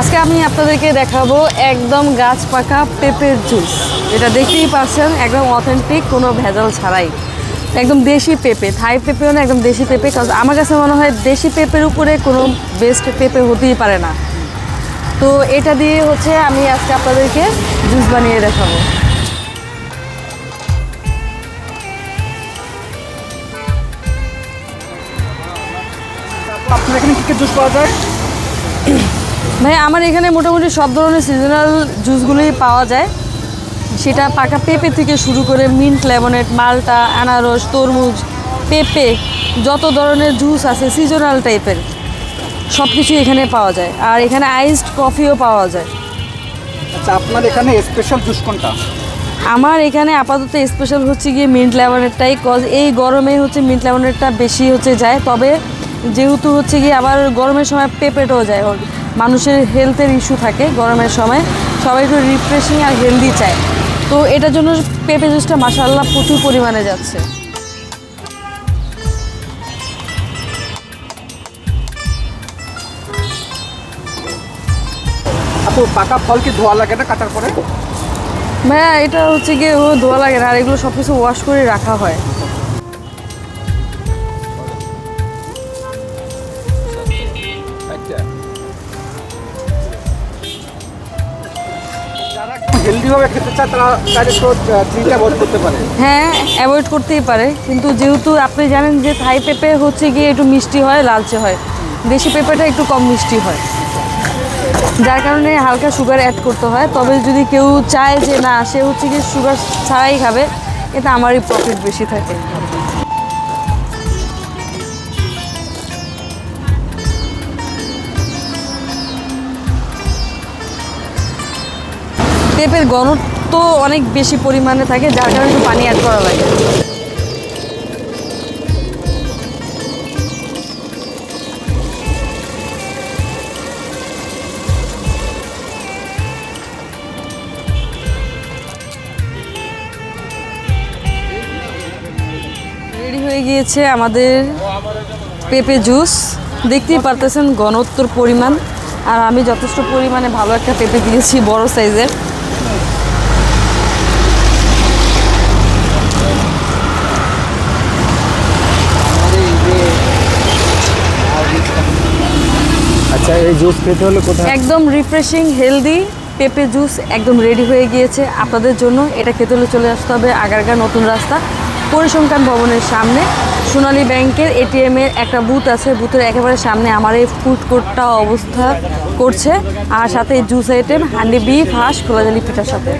আজকে আমি আপনাদেরকে দেখাবো একদম গাছ পাকা পেঁপের জুস। এটা দেখতেই পাচ্ছেন, একদম অথেন্টিক কোনো ভেজাল ছাড়াই। একদম দেশি পেঁপে থাই পেঁপেও না, একদম দেশি পেঁপে, কারণ আমার কাছে মনে হয় দেশি পেঁপের উপরে কোনো বেস্ট পেঁপে হতেই পারে না। তো এটা দিয়ে হচ্ছে আমি আজকে আপনাদেরকে জুস বানিয়ে দেখাবো। আপনার এখানে কী জুস পাওয়া যায়? ভাই আমার এখানে মোটামুটি সব ধরনের সিজনাল জুসগুলোই পাওয়া যায়। সেটা পাকা পেঁপে থেকে শুরু করে মিন্ট লেমনেড মালটা আনারস তরমুজ পেঁপে যত ধরনের জুস আছে সিজনাল টাইপের সব কিছু এখানে পাওয়া যায়। আর এখানে আইসড কফিও পাওয়া যায়। আচ্ছা আপনার এখানে স্পেশাল জুস কোনটা? আমার এখানে আপাতত স্পেশাল হচ্ছে গিয়ে মিন্ট লেমনেডটাই কজ এই গরমে হচ্ছে মিন্ট লেমনেডটা বেশি হচ্ছে যায়। তবে যেহেতু হচ্ছে গিয়ে আবার গরমের সময় পেঁপেটাও যায়। মানুষের হেলথের ইস্যু থাকে গরমের সময়। সবাই একটু রিফ্রেশিং আর হেলদি চায়। তো এটার জন্য পেঁপে জুসটা মাসাল্লাহ প্রচুর পরিমাণে যাচ্ছে। আপু পাকা ফল কি ধোয়া লাগে না কাটার পরে? ভাইয়া এটা হচ্ছে গিয়ে ধোয়া লাগে না আর এগুলো সব কিছু ওয়াশ করে রাখা হয়। হেলদিভাবে খেতে চায়, তারা চিনিটা অ্যাভয়েড করতে পারে। হ্যাঁ অ্যাভয়েড করতেই পারে। কিন্তু যেহেতু আপনি জানেন যে থাই পেঁপে হচ্ছে গিয়ে একটু মিষ্টি হয়, লালচে হয়। দেশি পেঁপেটা একটু কম মিষ্টি হয়। যার কারণে হালকা সুগার অ্যাড করতে হয়। তবে যদি কেউ চায় যে না, সে হচ্ছে গিয়ে সুগার ছাড়াই খাবে, এতে আমারই প্রফিট বেশি থাকে। পেঁপের ঘনত্ব অনেক বেশি পরিমাণে থাকে, যার কারণে পানি অ্যাড করা লাগে। হয়ে গিয়েছে আমাদের পেঁপে জুস দেখতেই পারতেছেন ঘনত্বর পরিমাণ। আর আমি যথেষ্ট পরিমাণে ভালো একটা পেঁপে দিয়েছি, বড় সাইজের জুস খেতে হলে কোথায়? একদম রিফ্রেশিং হেলদি পেঁপে জুস একদম রেডি হয়ে গিয়েছে আপনাদের জন্য। এটা খেতে হলে চলে আসতে হবে আগারগা নতুন রাস্তা, পরিসংখ্যান ভবনের সামনে। সোনালী ব্যাংকের এটিএম এর একটা বুথ আছে বুথের একেবারে সামনে আমার এই ফুড কোর্টটা অবস্থা করছে। আর সাথে জুস আইটেম হান্ডি বিফ হাঁস, খোলাজালি পিঠার সাথে।